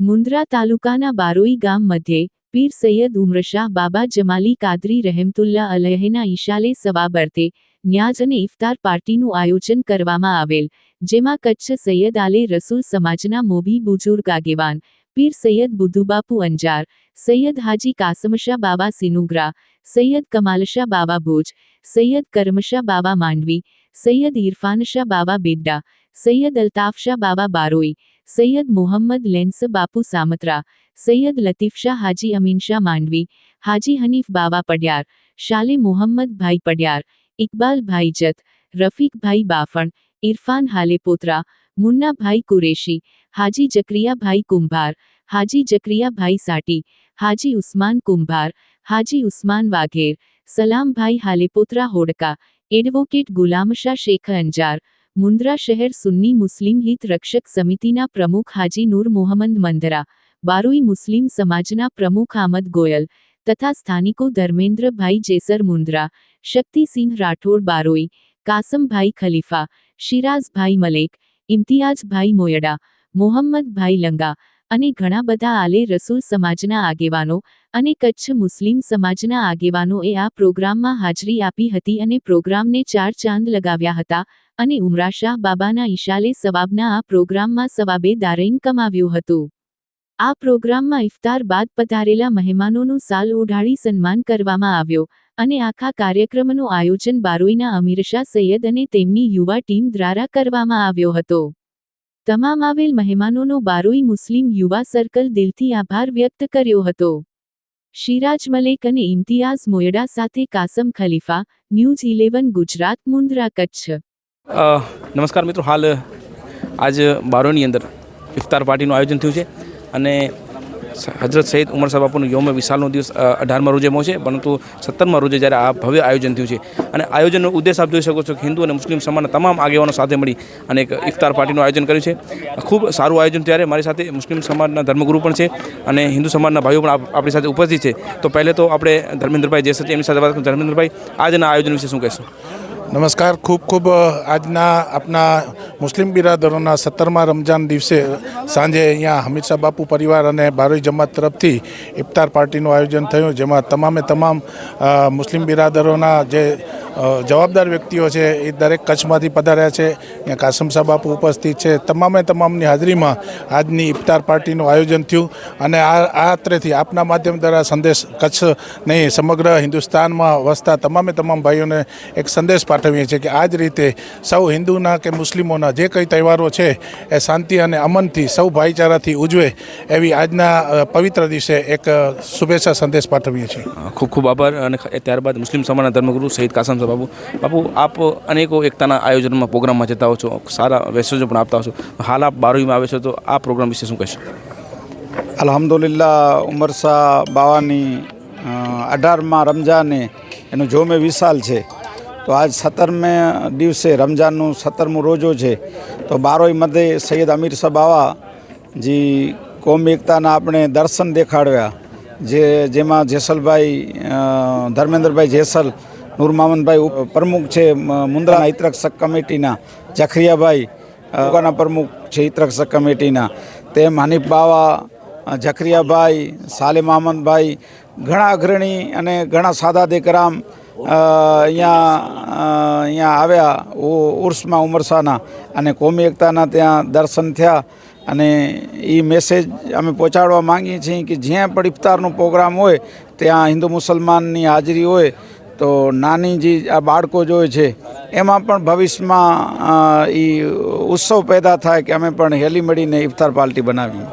મુન્દ્રા તાલુકાના બારોઈ ગામ મધ્યે પીર સૈયદ ઉમરશાહ બાબા જમાલી કાદરી રહેમતુલ્લા અલહેના ઈશાલે સવા સવાબર્તે ન્યાજ અને ઇફતાર પાર્ટીનું આયોજન કરવામાં આવેલ, જેમાં કચ્છ સૈયદ આલે રસૂલ સમાજના મોભી બુજુર્ગ આગેવાન પીર સૈયદ બુધુબાપુ અંજાર સૈયદ હાજી કાસમશા બાબા સિનુગ્રા સૈયદ કમાલશા બાબા ભુજ સૈયદ કરમશા બાબા માંડવી સૈયદ ઇરફાનશા બાબા બેડ્ડા સૈયદ અલ્તાફશા બાબા બારોઈ સૈયદ મોહમ્મદ લેન્સ બાપુ સામત્રા સૈયદ લતીફશાહ હાજી અમીનશાહ માંડવી હાજી હનીફ બાવા પડિયાર શાલે મોહમ્મદ ભાઈ પડિયાર ઇકબાલ ભાઈ જત રફીકભાઈ બાફણ ઇરફાન હાલેપોત્રા મુન્નાભાઈ કુરેશી હાજી જકરિયાભાઈ કુંભાર હાજી જકરિયાભાઈ સાટી હાજી ઉસ્માન કુંભાર હાજી ઉસ્માન વાઘેર સલામભાઈ હાલેપોત્રા હોડકા એડવોકેટ ગુલામશા શેખ અંજાર મુન્દ્રા શહેર સુન્ની મુસ્લિમ હિત રક્ષક સમિતિના પ્રમુખ હાજી નૂર મોહમ્મદ મંદરા બારોઈ મુસ્લિમ સમાજના પ્રમુખ આમદ ગોયલ તથા સ્થાનિકો ધર્મેન્દ્રભાઈ જેસર મુન્દ્રા શક્તિસિંહ રાઠોડ બારોઈ કાસમભાઈ ખલીફા શિરાઝભાઈ મલેક ઇમ્તિયાઝભાઈ મોયડા, મોહમ્મદભાઈ લંગા અને ઘણા બધા આલે રસૂલ સમાજના આગેવાનો અને કચ્છ મુસ્લિમ સમાજના આગેવાનોએ આ પ્રોગ્રામમાં હાજરી આપી હતી અને પ્રોગ્રામને ચાર ચાંદ લગાવ્યા હતા અને ઉમરાશાહ બાબાના ઈશાલે સવાબના આ પ્રોગ્રામમાં સવાબે દારૈન કમાવ્યું હતું. આ પ્રોગ્રામમાં ઇફતાર બાદ પધારેલા મહેમાનોનું સાલ ઓઢાળી સન્માન કરવામાં આવ્યો અને આખા કાર્યક્રમનું આયોજન બારોઈના અમીરશાહ સૈયદ અને તેમની યુવા ટીમ દ્વારા કરવામાં આવ્યો હતો. તમામ આવેલ મહેમાનોનો બારોઈ મુસ્લિમ યુવા સર્કલ દિલથી આભાર વ્યક્ત કર્યો હતો. શિરાજ મલેક અને ઇમ્તિયાઝ મોયડા સાથે કાસમ ખલીફા, ન્યૂઝ ઇલેવન, ગુજરાત, મુન્દ્રા, કચ્છ. નમસ્કાર મિત્રો, હાલ, આજ બારોની અંદર ઇફતાર પાર્ટીનું આયોજન થયું છે. અને હજરત સૈદ ઉમર સાહેબ બાપુનો યોમ વિશાલનો દિવસ અઢારમાં રોજે છે પરંતુ સત્તરમાં રોજે જ્યારે આ ભવ્ય આયોજન થયું છે. અને આયોજનનો ઉદ્દેશ આપ જોઈ શકો છો કે હિન્દુ અને મુસ્લિમ સમાજના તમામ આગેવાનો સાથે મળી અને એક ઇફતાર પાર્ટીનું આયોજન કર્યું છે. ખૂબ સારું આયોજન ત્યારે મારી સાથે મુસ્લિમ સમાજના ધર્મગુરુ પણ છે અને હિન્દુ સમાજના ભાઈઓ પણ આપણી સાથે ઉપસ્થિત છે. તો પહેલે તો આપણે ધર્મેન્દ્રભાઈ જે છે એમની સાથે વાત. ધર્મેન્દ્રભાઈ, આજના આયોજન વિશે શું કહેશો? નમસ્કાર. ખૂબ ખૂબ આજના આપણા મુસ્લિમ બિરાદરોના સત્તરમા રમજાન દિવસે સાંજે અહીંયા હમીરશાહ બાપુ પરિવાર અને બારોઈ જમાત તરફથી ઇફતાર પાર્ટીનું આયોજન થયું, જેમાં તમામે તમામ મુસ્લિમ બિરાદરોના જે જવાબદાર વ્યક્તિઓ છે એ દરેક કચ્છમાંથી પધાર્યા છે. અહીંયા કાસમશાહ બાપુ ઉપસ્થિત છે. તમામે તમામની હાજરીમાં આજની ઇફતાર પાર્ટીનું આયોજન થયું અને આ આ અત્રેથી આપના માધ્યમ દ્વારા સંદેશ કચ્છ નહીં, સમગ્ર હિન્દુસ્તાનમાં વસતા તમામે તમામ ભાઈઓને એક સંદેશ પાઠવીએ છીએ કે આ જ રીતે સૌ હિન્દુના કે મુસ્લિમોના જે કંઈ તહેવારો છે એ શાંતિ અને અમનથી સૌ ભાઈચારાથી ઉજવે એવી આજના પવિત્ર દિવસે એક શુભેચ્છા સંદેશ પાઠવીએ છીએ. ખૂબ ખૂબ આભાર અને ત્યારબાદ મુસ્લિમ સમાજના ધર્મગુરુ શહીદ કાસમ સાહેબ બાપુ બાબુ, આપ અનેકો એકતાના આયોજનમાં પ્રોગ્રામમાં જતા હો છો, સારા મેસેજો પણ આપતા હો છો. હાલ આપ બારવીમાં આવે છો, તો આ પ્રોગ્રામ વિશે શું કહેશો? અલહમદુલિલ્લા ઉમરસા બાવાની અઢારમાં રમજાને એનું જોમે વિશાલ છે. તો આજ સત્તરમે દિવસે રમજાનનું સત્તરમું રોજો છે. તો બારોઈ મધ્ય સૈયદ અમીર બાવા જી, કોમી એકતાના આપણે દર્શન દેખાડ્યા. જે, જેમાં જેસલભાઈ ધર્મેન્દ્રભાઈ જેસલ નૂર મામનભાઈ પ્રમુખ છે મુન્દ્રાના મુન્દ્રા હિતરક્ષક કમિટીના જખરિયાભાઈ ઉગાના પ્રમુખ છે હિતરક્ષક કમિટીના. તેમ હનીફ બાવા જખરિયાભાઈ સાલેમ અહમદભાઈ ઘણા અગ્રણી અને ઘણા સાદા દેકરામ અહીંયા અહીંયા આવ્યા ઉર્સમાં ઉમરસાના અને કોમી એકતાના ત્યાં દર્શન થયા અને એ મેસેજ અમે પહોંચાડવા માંગીએ છીએ કે જ્યાં પણ ઇફતારનો પ્રોગ્રામ હોય, ત્યાં હિન્દુ મુસલમાનની હાજરી હોય તો નાની જે આ બાળકો જોઈએ છે, એમાં પણ ભવિષ્યમાં એ ઉત્સવ પેદા થાય કે અમે પણ હેલી મળીને ઇફતાર પાર્ટી બનાવીએ.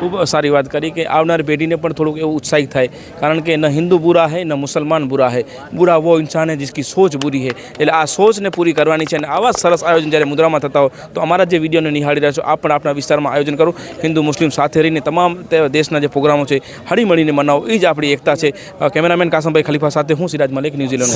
ખૂબ સારી વાત કરી કે આવનાર પેઢીને પણ થોડુંક એવું ઉત્સાહિત થાય. કારણ કે ન હિન્દુ બુરા હૈ, ન મુસલમાન બુરા હૈ. બુરા વો ઇન્સાન હૈ જિસકી સોચ બુરી હૈ. એટલે આ સોચને પૂરી કરવાની છે અને આવા સરસ આયોજન જ્યારે મુદ્રામાં થતા હોય, તો અમારા જે વિડીયોને નિહાળી રહ્યા છો, આપ પણ આપણા વિસ્તારમાં આયોજન કરો. હિન્દુ, મુસ્લિમ સાથે રહીને તમામ દેશના જે પ્રોગ્રામો છે, હળીમળીને મનાવો. એ જ આપણી એકતા છે. કેમેરામેન કાસમભાઈ ખલીફા સાથે હું સિરાજ મલિક ન્યૂઝીલેન્ડ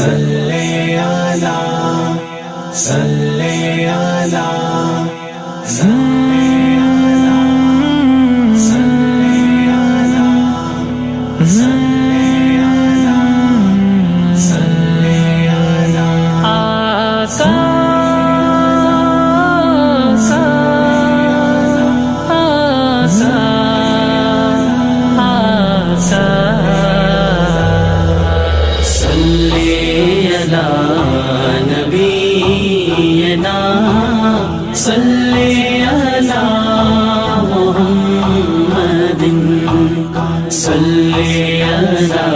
नबीना सल्ले अला मुहम्मदिन। सल्ले अला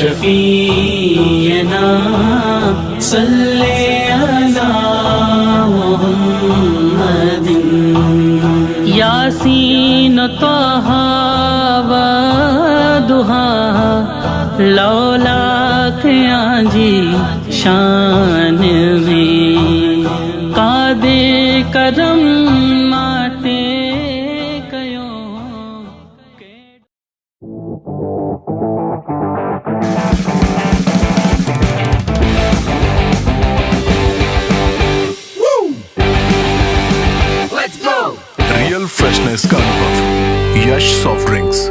शफीना सल्ले अला मुहम्मदिन। यासीन तोहा लौला कया जी शान में। कादे करम माटे कयो। रियल फ्रेशनेस का अनुभव। यश सॉफ्ट ड्रिंक्स